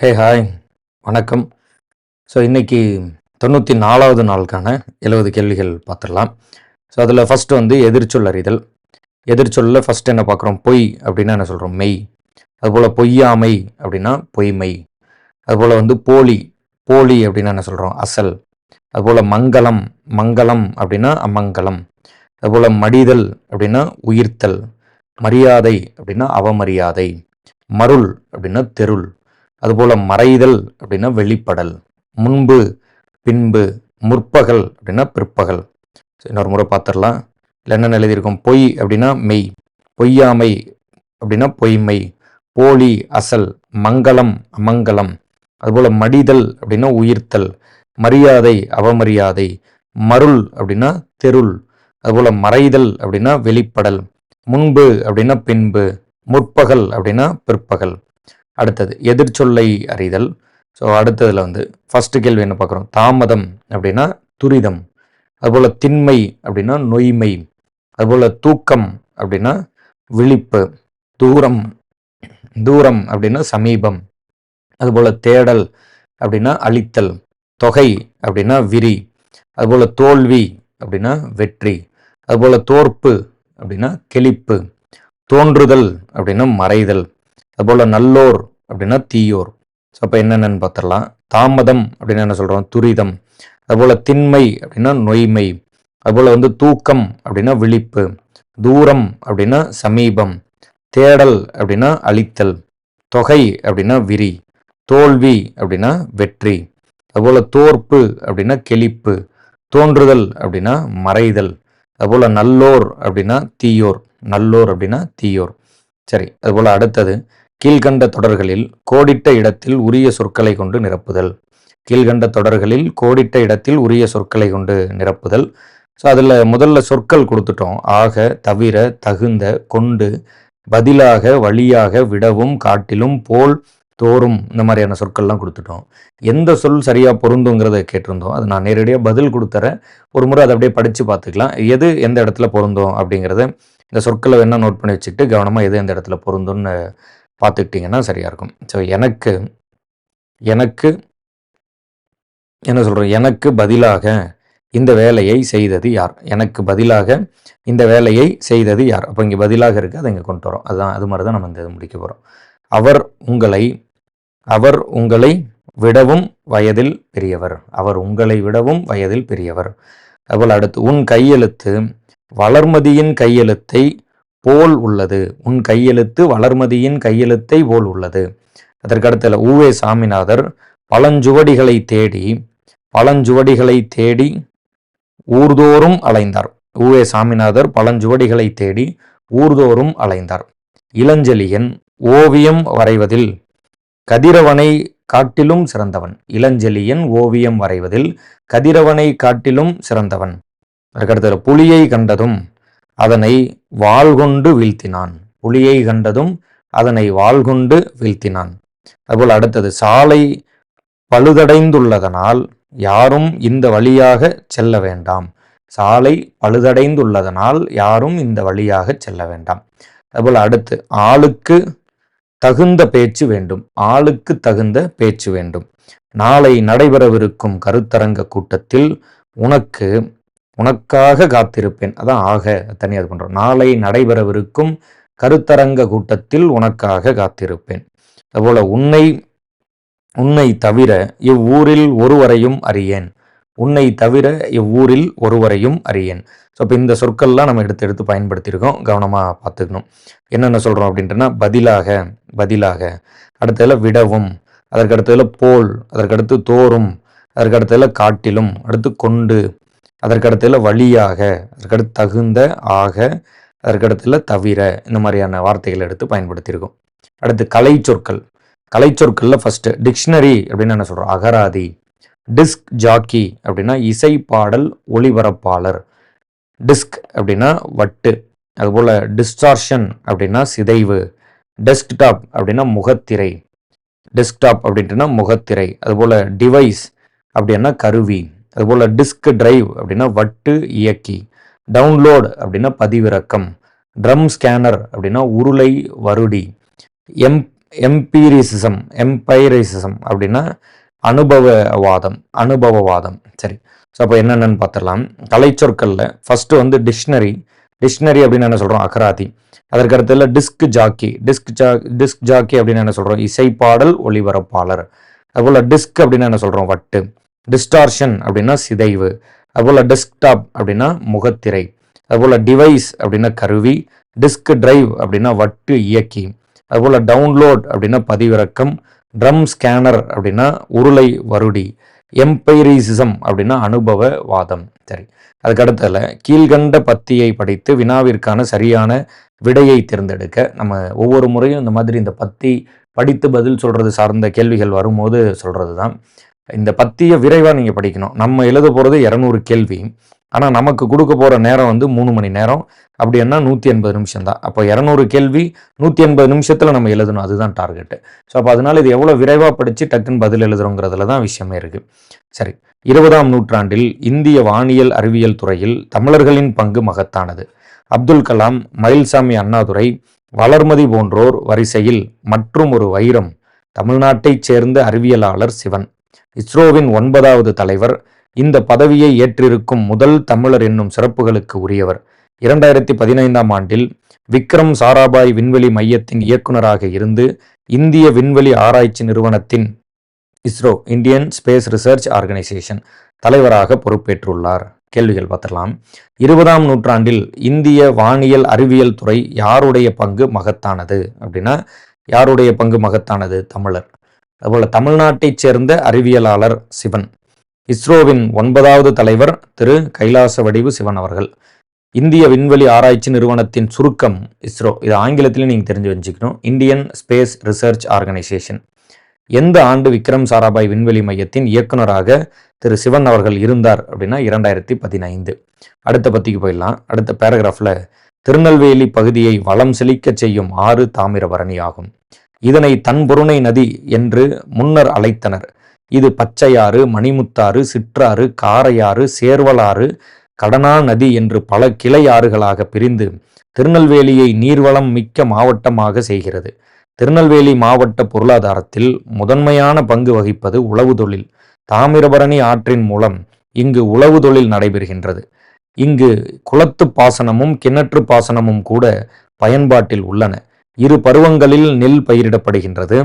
Hey hi வணக்கம். So இன்றைக்கி தொண்ணூற்றி நாலாவது நாளுக்கான எழுபது கேள்விகள் பார்த்துடலாம். ஸோ அதில் ஃபஸ்ட்டு வந்து எதிர்ச்சொல் அறிதல். எதிர்ச்சொல்லில் ஃபஸ்ட் என்ன பார்க்குறோம்? பொய் அப்படின்னா என்ன சொல்கிறோம் மெய். அதுபோல் பொய்யாமை அப்படின்னா பொய்மை. அதுபோல் வந்து போலி. போலி அப்படின்னா என்ன சொல்கிறோம் அசல். அதுபோல் மங்களம். மங்களம் அப்படின்னா அமங்கலம். அதுபோல் மடிதல் அப்படின்னா உயிர்த்தல். மரியாதை அப்படின்னா அவமரியாதை. மருள் அப்படின்னா தெருள். அதுபோல் மறைதல் அப்படின்னா வெளிப்படல் முன்பு பின்பு முற்பகல் அப்படின்னா பிற்பகல். இன்னொரு முறை பார்த்துடலாம். இல்லை என்னென்ன எழுதியிருக்கோம்? பொய் அப்படின்னா மெய் பொய்யாமை அப்படின்னா பொய்மை போலி அசல் மங்களம் அமங்கலம். அதுபோல் மடிதல் அப்படின்னா உயிர்த்தல் மரியாதை அவமரியாதை மருள் அப்படின்னா தெருள். அதுபோல் மறைதல் அப்படின்னா வெளிப்படல் முன்பு அப்படின்னா பின்பு முற்பகல் அப்படின்னா பிற்பகல். அடுத்தது எதிர்ச்சொல்லை அறிதல். ஸோ அடுத்ததில் வந்து ஃபஸ்ட்டு கேள்வி என்ன பார்க்குறோம்? தாமதம் அப்படின்னா துரிதம். அதுபோல் திண்மை அப்படின்னா நொய்மை. அதுபோல் தூக்கம் அப்படின்னா விழிப்பு. தூரம் தூரம் அப்படின்னா சமீபம். அதுபோல் தேடல் அப்படின்னா அழித்தல். தொகை அப்படின்னா விரி. அதுபோல் தோல்வி அப்படின்னா வெற்றி. அதுபோல் தோற்பு அப்படின்னா கெளிப்பு. தோன்றுதல் அப்படின்னா மறைதல். அதுபோல் நல்லோர் அப்படின்னா தீயோர். ஸோ அப்போ என்னென்னு பார்த்துடலாம். தாமதம் அப்படின்னு என்ன சொல்கிறோம் துரிதம். அதுபோல் திண்மை அப்படின்னா நொய்மை. அதுபோல் வந்து தூக்கம் அப்படின்னா விழிப்பு. தூரம் அப்படின்னா சமீபம். தேடல் அப்படின்னா அழித்தல். தொகை அப்படின்னா விரி. தோல்வி அப்படின்னா வெற்றி. அதுபோல் தோற்பு அப்படின்னா கெளிப்பு தோன்றுதல் அப்படின்னா மறைதல். அதுபோல் நல்லோர் அப்படின்னா தீயோர். நல்லோர் அப்படின்னா தீயோர். சரி அதுபோல் அடுத்தது. கீழ்கண்ட தொடர்களில் கோடிட்ட இடத்தில் உரிய சொற்களை கொண்டு நிரப்புதல். கீழ்கண்ட தொடர்களில் கோடிட்ட இடத்தில் உரிய சொற்களை கொண்டு நிரப்புதல். ஸோ அதில் முதல்ல சொற்கள் கொடுத்துட்டோம். ஆக தவிர தகுந்த கொண்டு பதிலாக வழியாக விடவும் காட்டிலும் போல் தோறும் இந்த மாதிரியான சொற்கள்லாம் கொடுத்துட்டோம். எந்த சொல் சரியாக பொருந்துங்கிறத கேட்டிருந்தோம். அது நான் நேரடியாக பதில் கொடுத்துறேன். ஒரு முறை அதை அப்படியே படித்து பார்த்துக்கலாம். எது எந்த இடத்துல பொருந்தும் அப்படிங்கிறத இந்த சொற்களை வேணால் நோட் பண்ணி வச்சுக்கிட்டு கவனமாக எது எந்த இடத்துல பொருந்தும்னு பார்த்துக்கிட்டிங்கன்னா சரியாக இருக்கும். ஸோ எனக்கு எனக்கு என்ன சொல்கிறோம் எனக்கு பதிலாக இந்த வேலையை செய்தது யார்? எனக்கு பதிலாக இந்த வேலையை செய்தது யார்? அப்போ இங்கே பதிலாக இருக்குது அதை இங்கே கொண்டு வரோம். அதுதான் அது மாதிரி தான் நம்ம இந்த இது முடிக்க போகிறோம் அவர் உங்களை அவர் உங்களை விடவும் வயதில் பெரியவர். அவர் உங்களை விடவும் வயதில் பெரியவர். அதுபோல் அடுத்து உன் கையெழுத்து வளர்மதியின் கையெழுத்தை போல் உள்ளது. உன் கையெழுத்து வளர்மதியின் கையெழுத்தை போல் உள்ளது. அதற்கடுத்தல ஊவே சாமிநாதர் பழஞ்சுவடிகளை தேடி பழஞ்சுவடிகளை தேடி ஊர்தோறும் அலைந்தார். ஊவே சாமிநாதர் பழஞ்சுவடிகளை தேடி ஊர்தோறும் அலைந்தார். இளஞ்செழியன் ஓவியம் வரைவதில் கதிரவனை காட்டிலும் சிறந்தவன். இளஞ்செழியன் ஓவியம் வரைவதில் கதிரவனை காட்டிலும் சிறந்தவன். அதற்கடுத்தது புலியை கண்டதும் அதனை வாள் கொண்டு வீழ்த்தினான். புலியை கண்டதும் அதனை வாள் கொண்டு வீழ்த்தினான். அதுபோல் அடுத்தது சாலை பழுதடைந்துள்ளதனால் யாரும் இந்த வழியாக செல்ல வேண்டாம். சாலை பழுதடைந்துள்ளதனால் யாரும் இந்த வழியாக செல்ல வேண்டாம். அதுபோல் அடுத்து ஆளுக்கு தகுந்த பேச்சு வேண்டும். ஆளுக்கு தகுந்த பேச்சு வேண்டும். நாளை நடைபெறவிருக்கும் கருத்தரங்க கூட்டத்தில் உனக்கு உனக்காக காத்திருப்பேன். அதான் ஆக தனியாக பண்ணுறோம் நாளை நடைபெறவிருக்கும் கருத்தரங்க கூட்டத்தில் உனக்காக காத்திருப்பேன். அதுபோல் உன்னை உன்னை தவிர இவ்வூரில் ஒருவரையும் அறியேன். உன்னை தவிர இவ்வூரில் ஒருவரையும் அறியேன். ஸோ இப்போ இந்த சொற்கள்லாம் நம்ம எடுத்து எடுத்து பயன்படுத்தியிருக்கோம். கவனமாக பார்த்துக்கணும். என்னென்ன சொல்கிறோம் அப்படின்ட்டுனா பதிலாக பதிலாக. அடுத்ததில் விடவும் அதற்கடுத்ததில் போல் அதற்கடுத்து தோறும் அதற்கடுத்ததில் காட்டிலும் அடுத்து கொண்டு அதற்கடுத்ததில் வழியாக அதற்கடுத்து தகுந்த ஆக அதற்கடுத்தில் தவிர இந்த மாதிரியான வார்த்தைகளை எடுத்து பயன்படுத்தியிருக்கோம். அடுத்து கலை சொற்கள் கலை சொற்களில் ஃபஸ்ட்டு டிக்ஷனரி அப்படின்னு என்ன சொல்கிறோம் அகராதி. டிஸ்க் ஜாக்கி அப்படின்னா இசை பாடல் ஒளிபரப்பாளர். டிஸ்க் அப்படின்னா வட்டு. அதுபோல் டிஸ்டார்ஷன் அப்படின்னா சிதைவு. டெஸ்க்டாப் அப்படின்னா முகத்திரை. டெஸ்க்டாப் அப்படின்ட்டுனா முகத்திரை. அதுபோல் டிவைஸ் அப்படின்னா கருவி. அதுபோல் டிஸ்க் டிரைவ் அப்படின்னா வட்டு இயக்கி டவுன்லோட் அப்படின்னா பதிவிறக்கம் ட்ரம் ஸ்கேனர் அப்படின்னா உருளை வருடி எம் எம்பீரிசிசம் எம்பைரிசிசம் அப்படின்னா அனுபவவாதம் அனுபவவாதம். சரி. ஸோ அப்போ என்னென்னு பார்த்துடலாம். கலைச்சொற்களில் ஃபஸ்ட்டு வந்து டிக்ஷனரி டிக்ஷனரி அப்படின்னு என்ன சொல்கிறோம் அகராதி. அதற்கு அடுத்ததுல டிஸ்க் ஜாக்கி டிஸ்க் ஜா டிஸ்க் ஜாக்கி அப்படின்னு என்ன சொல்கிறோம் இசைப்பாடல் ஒளிபரப்பாளர். அதுபோல் டிஸ்க் அப்படின்னு என்ன சொல்கிறோம் வட்டு. டிஸ்டார்ஷன் அப்படின்னா சிதைவு அதுபோல் டெஸ்க்டாப் அப்படின்னா முகத்திரை அதுபோல் டிவைஸ் அப்படின்னா கருவி டிஸ்க் டிரைவ் அப்படின்னா வட்டு இயக்கி அதுபோல் டவுன்லோட் அப்படின்னா பதிவிறக்கம் ட்ரம் ஸ்கேனர் அப்படின்னா உருளை வருடி எம்பைரிசிசம் அப்படின்னா அனுபவ வாதம் சரி அதுக்கடுத்ததில் கீழ்கண்ட பத்தியை படித்து வினாவிற்கான சரியான விடையை தேர்ந்தெடுக்க. நம்ம ஒவ்வொரு முறையும் இந்த மாதிரி இந்த பத்தி படித்து பதில் சொல்கிறது சார்ந்த கேள்விகள் வரும்போது சொல்கிறது தான் இந்த பத்தியை விரைவாக நீங்கள் படிக்கணும். நம்ம எழுத போகிறது இரநூறு கேள்வி. ஆனால் நமக்கு கொடுக்க போகிற நேரம் வந்து மூணு மணி நேரம். அப்படின்னா நூற்றி எண்பது நிமிஷம் தான். அப்போ இரநூறு கேள்வி நூற்றி எண்பது நிமிஷத்தில் நம்ம எழுதணும். அதுதான் டார்கெட்டு ஸோ அப்போ அதனால் இது எவ்வளோ விரைவாக படித்து டக்குன்னு பதில் எழுதுறோங்கிறதுல தான் விஷயமே இருக்குது சரி. இருபதாம் நூற்றாண்டில் இந்திய வானியல் அறிவியல் துறையில் தமிழர்களின் பங்கு மகத்தானது. அப்துல் கலாம் மயில்சாமி அண்ணாதுரை வளர்மதி போன்றோர் வரிசையில் மற்றும் ஒரு வைரம் தமிழ்நாட்டைச் சேர்ந்த அறிவியலாளர் சிவன். இஸ்ரோவின் ஒன்பதாவது தலைவர். இந்த பதவியை ஏற்றிருக்கும் முதல் தமிழர் என்னும் சிறப்புகளுக்கு உரியவர். இரண்டாயிரத்தி பதினைந்தாம் ஆண்டில் விக்ரம் சாராபாய் விண்வெளி மையத்தின் இயக்குநராக இருந்து இந்திய விண்வெளி ஆராய்ச்சி நிறுவனத்தின் ISRO Indian space research organisation தலைவராக பொறுப்பேற்றுள்ளார். கேள்விகள் பார்த்துடலாம். இருபதாம் நூற்றாண்டில் இந்திய வானியல் அறிவியல் துறை யாருடைய பங்கு மகத்தானது? அப்படின்னா யாருடைய பங்கு மகத்தானது? தமிழர். அதுபோல் தமிழ்நாட்டைச் சேர்ந்த அறிவியலாளர் சிவன். இஸ்ரோவின் ஒன்பதாவது தலைவர் திரு கைலாச வடிவு சிவன் அவர்கள். இந்திய விண்வெளி ஆராய்ச்சி நிறுவனத்தின் சுருக்கம் இஸ்ரோ. இது ஆங்கிலத்திலையும் நீங்கள் தெரிஞ்சு வச்சுக்கணும். இந்தியன் ஸ்பேஸ் ரிசர்ச் ஆர்கனைசேஷன் எந்த ஆண்டு விக்ரம் சாராபாய் விண்வெளி மையத்தின் இயக்குநராக திரு சிவன் அவர்கள் இருந்தார் அப்படின்னா இரண்டாயிரத்தி பதினைந்து. அடுத்த பத்திக்கு போயிடலாம். அடுத்த பேராகிராஃபில் திருநெல்வேலி பகுதியை வளம் செழிக்க செய்யும் ஆறு தாமிரபரணி ஆகும். இதனை தன்பொருணை நதி என்று முன்னர் அழைத்தனர். இது பச்சையாறு மணிமுத்தாறு சிற்றாறு காரையாறு சேர்வலாறு கடனா நதி என்று பல கிளை ஆறுகளாக பிரிந்து திருநெல்வேலியை நீர்வளம் மிக்க மாவட்டமாக செய்கிறது. திருநெல்வேலி மாவட்ட பொருளாதாரத்தில் முதன்மையான பங்கு வகிப்பது உழவு தொழில் தாமிரபரணி ஆற்றின் மூலம் இங்கு உழவு தொழில் நடைபெறுகின்றது. இங்கு குளத்து பாசனமும் கிணற்று பாசனமும் கூட பயன்பாட்டில் உள்ளன. இரு பருவங்களில் நெல் பயிரிடப்படுகின்றது.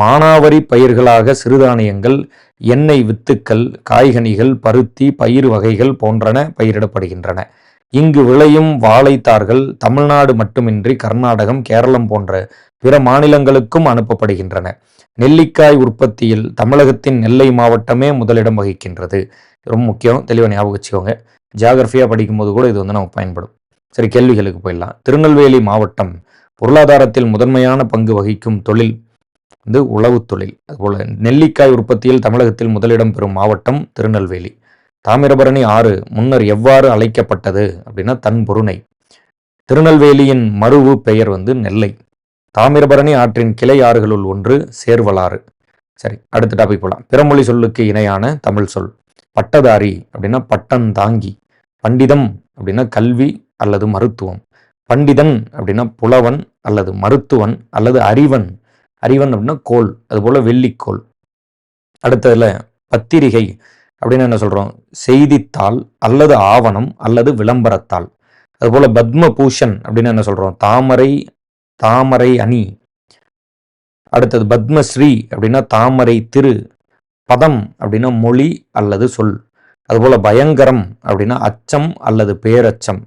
மானாவரி பயிர்களாக சிறுதானியங்கள் எண்ணெய் வித்துக்கள் காய்கனிகள் பருத்தி பயிர் வகைகள் போன்றன பயிரிடப்படுகின்றன. இங்கு விளையும் வாழைத்தார்கள் தமிழ்நாடு மட்டுமின்றி கர்நாடகம் கேரளம் போன்ற பிற மாநிலங்களுக்கும் அனுப்பப்படுகின்றன. நெல்லிக்காய் உற்பத்தியில் தமிழகத்தின் நெல்லை மாவட்டமே முதலிடம் வகிக்கின்றது. ரொம்ப முக்கியம் தெளிவாக ஞாபகம் வச்சுக்கோங்க. ஜியாகிரஃபியாக படிக்கும்போது கூட இது வந்து நமக்கு பயன்படும். சரி கேள்விகளுக்கு போயிடலாம். திருநெல்வேலி மாவட்டம் பொருளாதாரத்தில் முதன்மையான பங்கு வகிக்கும் தொழில் வந்து உழவு தொழில். அதுபோல் நெல்லிக்காய் உற்பத்தியில் தமிழகத்தில் முதலிடம் பெறும் மாவட்டம் திருநெல்வேலி. தாமிரபரணி ஆறு முன்னர் எவ்வாறு அழைக்கப்பட்டது அப்படின்னா தன்பொருணை. திருநெல்வேலியின் மருவு பெயர் வந்து நெல்லை. தாமிரபரணி ஆற்றின் கிளை ஆறுகளுள் ஒன்று சேர்வலாறு. சரி அடுத்த டாபிக் போகலாம் பிறமொழி சொல்லுக்கு இணையான தமிழ் சொல். பட்டதாரி அப்படின்னா பட்டம் தாங்கி பண்டிதம் அப்படின்னா கல்வி அல்லது மருத்துவம். பண்டிதன் அப்படின்னா புலவன் அல்லது மருத்துவன் அல்லது அறிவன். அறிவன் அப்படின்னா கோல் அதுபோல் வெள்ளிக்கோள். அடுத்ததில் பத்திரிகை அப்படின்னு என்ன சொல்கிறோம் செய்தித்தாள் அல்லது ஆவணம் அல்லது விளம்பரத்தாள். அதுபோல் பத்ம பூஷன் அப்படின்னு என்ன சொல்கிறோம் தாமரை தாமரை அணி. அடுத்தது பத்மஸ்ரீ அப்படின்னா தாமரை திரு. பதம் அப்படின்னா மொழி அல்லது சொல். அதுபோல் பயங்கரம் அப்படின்னா அச்சம் அல்லது பேரச்சம்.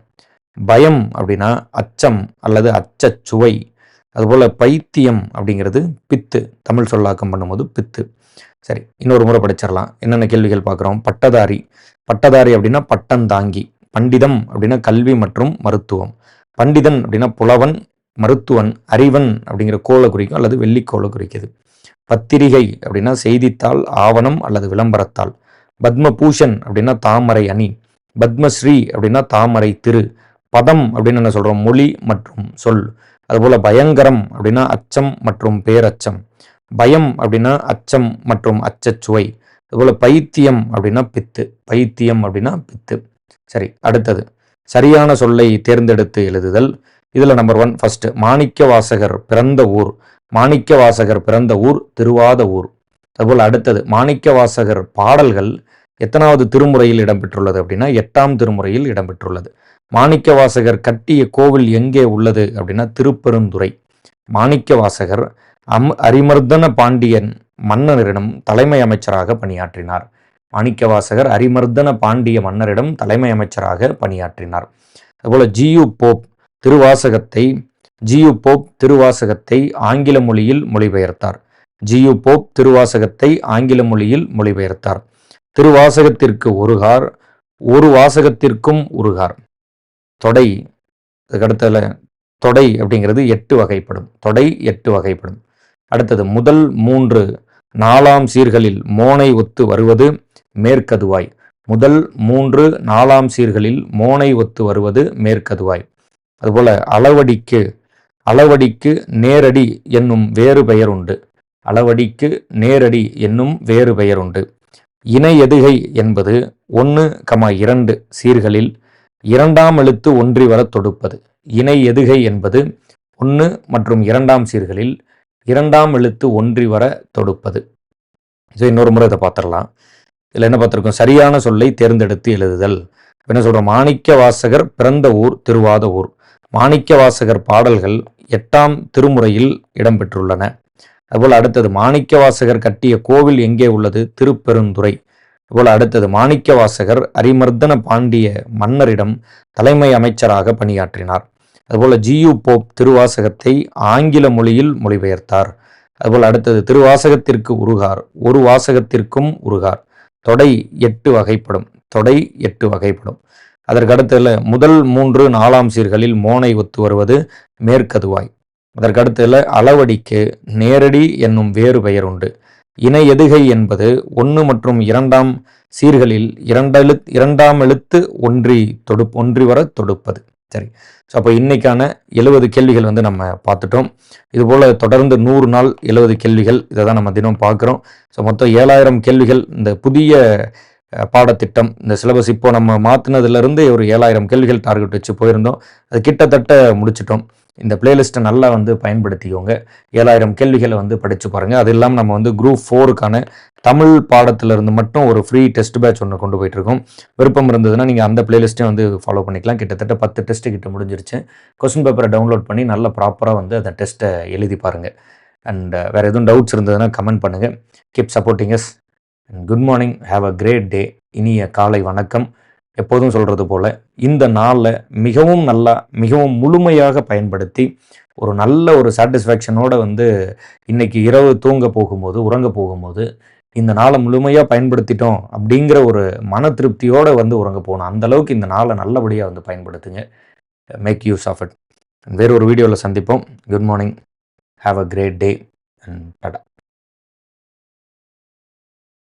பயம் அப்படின்னா அச்சம் அல்லது அச்சச்சுவை. அதுபோல் பைத்தியம் அப்படிங்கிறது பித்து. தமிழ் சொல்லாக்கம் பண்ணும்போது பித்து. சரி இன்னொரு முறை படிச்சிடலாம். என்னென்ன கேள்விகள் பார்க்குறோம்? பட்டதாரி. பட்டதாரி அப்படின்னா பட்டம் தாங்கி. பண்டிதம் அப்படின்னா கல்வி மற்றும் மருத்துவம். பண்டிதன் அப்படின்னா புலவன் மருத்துவன் அறிவன் அப்படிங்கிற கோலை குறிக்கும் அல்லது வெள்ளிக்கோளை குறிக்குது. பத்திரிகை அப்படின்னா செய்தித்தாள் ஆவணம் அல்லது விளம்பரத்தாள். பத்மபூஷன் அப்படின்னா தாமரை அணி. பத்மஸ்ரீ அப்படின்னா தாமரை திரு. பதம் அப்படின்னு என்ன சொல்கிறோம் மொழி மற்றும் சொல். அதுபோல் பயங்கரம் அப்படின்னா அச்சம் மற்றும் பேரச்சம். பயம் அப்படின்னா அச்சம் மற்றும் அச்சச்சுவை. அதுபோல் பைத்தியம் அப்படின்னா பித்து. பைத்தியம் அப்படின்னா பித்து. சரி அடுத்தது. சரியான சொல்லை தேர்ந்தெடுத்து எழுதுதல். இதில் number one first Manikka Vasagar பிறந்த ஊர். மாணிக்க வாசகர் பிறந்த ஊர் திருவாத ஊர். அதுபோல் அடுத்தது மாணிக்க வாசகர் பாடல்கள் எத்தனாவது திருமுறையில் இடம்பெற்றுள்ளது அப்படின்னா எட்டாம் திருமுறையில் இடம்பெற்றுள்ளது. மாணிக்க வாசகர் கட்டிய கோவில் எங்கே உள்ளது அப்படின்னா திருப்பெருந்துறை. மாணிக்க வாசகர் அம் அரிமர்தன பாண்டியன் மன்னரிடம் தலைமை அமைச்சராக பணியாற்றினார். மாணிக்க வாசகர் அரிமர்தன பாண்டிய மன்னரிடம் தலைமை அமைச்சராக பணியாற்றினார். அதுபோல ஜியு போப் திருவாசகத்தை ஜியு போப் திருவாசகத்தை ஆங்கில மொழியில் மொழிபெயர்த்தார். ஜியு போப் திருவாசகத்தை ஆங்கில மொழியில் மொழிபெயர்த்தார். திருவாசகத்திற்கு ஒருகார் ஒரு வாசகத்திற்கும் உருகார் தொடை அதுக்கடுத்தல தொடை அப்படிங்கிறது எட்டு வகைப்படும். தொடை எட்டு வகைப்படும். அடுத்தது முதல் மூன்று நாலாம் சீர்களில் மோனை ஒத்து வருவது மேற்கதுவாய். முதல் மூன்று நாலாம் சீர்களில் மோனை ஒத்து வருவது மேற்கதுவாய். அதுபோல அளவடிக்கு அளவடிக்கு நேரடி என்னும் வேறு பெயர் உண்டு. அளவடிக்கு நேரடி என்னும் வேறு பெயர் உண்டு. இணை எதுகை என்பது ஒன்று கமா இரண்டு சீர்களில் இரண்டாம் எழுத்து ஒன்றி வர தொடுப்பது. இணை எதுகை என்பது ஒன்று மற்றும் இரண்டாம் சீர்களில் இரண்டாம் எழுத்து ஒன்றி வர தொடுப்பது. இது இன்னொரு முறை இதை பார்த்துடலாம். இதில் என்ன பார்த்துருக்கோம்? சரியான சொல்லை தேர்ந்தெடுத்து எழுதுதல். என்ன சொல்கிறோம் மாணிக்க வாசகர் பிறந்த ஊர் திருவாத ஊர். மாணிக்க வாசகர் பாடல்கள் எட்டாம் திருமுறையில் இடம்பெற்றுள்ளன. அதுபோல் அடுத்தது மாணிக்க வாசகர் கட்டிய கோவில் எங்கே உள்ளது? திருப்பெருந்துறை. அதுபோல் அடுத்தது மாணிக்க வாசகர் அரிமர்தன பாண்டிய மன்னரிடம் தலைமை அமைச்சராக பணியாற்றினார். அதுபோல் ஜியு போப் திருவாசகத்தை ஆங்கில மொழியில் மொழிபெயர்த்தார். அதுபோல் அடுத்தது திருவாசகத்திற்கு உருகார் ஒரு வாசகத்திற்கும் உருகார். தொடை எட்டு வகைப்படும் தொடை எட்டு வகைப்படும். அதற்கு முதல் மூன்று நாலாம் சீர்களில் மோனை ஒத்து வருவது மேற்கதுவாய். அதற்கடுத்ததில் அளவடிக்கு நேரடி என்னும் வேறு பெயர் உண்டு. இணை எதுகை என்பது ஒன்று மற்றும் இரண்டாம் சீர்களில் இரண்டெழு இரண்டாம் எழுத்து ஒன்றி தொடு ஒன்றி வர தொடுப்பது. சரி. ஸோ அப்போ இன்னைக்கான எழுபது கேள்விகள் வந்து நம்ம பார்த்துட்டோம். இதுபோல் தொடர்ந்து நூறு நாள் எழுபது கேள்விகள் இதை தான் நம்ம தினம் பார்க்குறோம். ஸோ மொத்தம் ஏழாயிரம் கேள்விகள். இந்த புதிய பாடத்திட்டம். இந்த சிலபஸ் இப்போ நம்ம மாற்றினதுலேருந்து ஒரு ஏழாயிரம் கேள்விகள் டார்கெட் வச்சு போயிருந்தோம். அது கிட்டத்தட்ட முடிச்சிட்டோம். இந்த பிளேலிஸ்ட்டை நல்லா வந்து பயன்படுத்திக்கோங்க. ஏழாயிரம் கேள்விகளை வந்து படித்து பாருங்கள் அது இல்லாமல் நம்ம வந்து குரூப் ஃபோருக்கான தமிழ் பாடத்திலிருந்து மட்டும் ஒரு ஃப்ரீ டெஸ்ட் பேட்ச் ஒன்று கொண்டு போயிட்டுருக்கோம். விருப்பம் இருந்ததுன்னா நீங்கள் அந்த பிளேலிஸ்ட்டையும் வந்து ஃபாலோ பண்ணிக்கலாம். கிட்டத்தட்ட பத்து டெஸ்ட்டு கிட்ட முடிஞ்சிருச்சு. கொஸ்டின் பேப்பரை டவுன்லோட் பண்ணி நல்லா ப்ராப்பராக வந்து அந்த டெஸ்ட்டை எழுதி பாருங்கள் அண்ட் வேறு எதுவும் டவுட்ஸ் இருந்ததுன்னா கமெண்ட் பண்ணுங்கள் keep supporting us good morning have a great day இனிய காலை வணக்கம். எப்போதும் சொல்கிறது போல் இந்த நாளில் மிகவும் நல்லா மிகவும் முழுமையாக பயன்படுத்தி ஒரு நல்ல ஒரு சாட்டிஸ்ஃபேக்ஷனோடு வந்து இன்றைக்கி இரவு தூங்க போகும்போது உறங்க போகும்போது இந்த நாளை முழுமையாக பயன்படுத்திட்டோம் அப்படிங்கிற ஒரு மன திருப்தியோடு வந்து உறங்க போகணும். அந்தளவுக்கு இந்த நாளை நல்லபடியாக வந்து பயன்படுத்துங்க. மேக் யூஸ் ஆஃப் இட் வேறு ஒரு வீடியோவில் சந்திப்போம். Good morning have a great day and tata